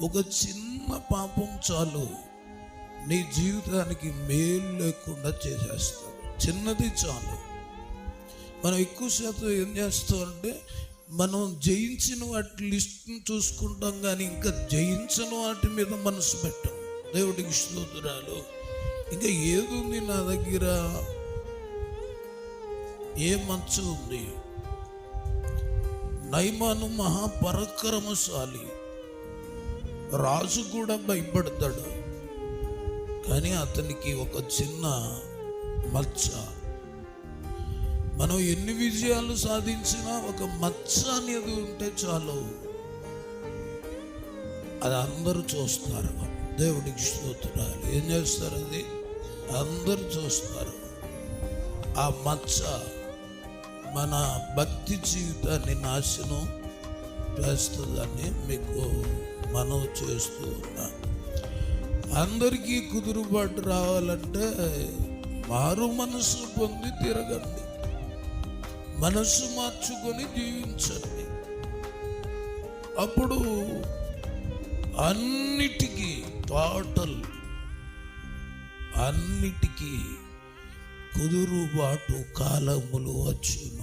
ఒక చిన్న పాపం చాలు. నీ జీవితానికి మేలు లేకుండా చేసేస్తాడు. చిన్నది చాలు. మనం ఎక్కువ శాతం ఏం చేస్తామంటే మనం జయించిన వాటి లిస్ట్ని చూసుకుంటాం కానీ ఇంకా జయించిన వాటి మీద మనసు పెట్టాం. దేవుడికి స్తోత్రాలు. ఇంకా ఏది ఉంది నా దగ్గర? ఏ మంచు ఉంది? నైమాను మహాపరాక్రమశాలి. రాజు కూడా భయపడతాడు. కానీ అతనికి ఒక చిన్న మచ్చ. మనం ఎన్ని విజయాలు సాధించినా ఒక మచ్చ అనేది ఉంటే చాలు. అది అందరూ చూస్తారు. దేవుడికి స్తోత్రాలు. ఏం చేస్తారు అది? అందరూ చూస్తారు. ఆ మచ్చ మన భక్తి జీవితాన్ని నాశనం చేస్తుందని మీకు మనం చేస్తూ ఉన్నా. అందరికీ కుదురుబాటు రావాలంటే మారు మనసు పొంది తిరగండి. మనసు మార్చుకొని జీవించండి. అప్పుడు అన్నిటికీ టోటల్ అన్నిటికీ కుదురుబాటు కాలములు వచ్చును.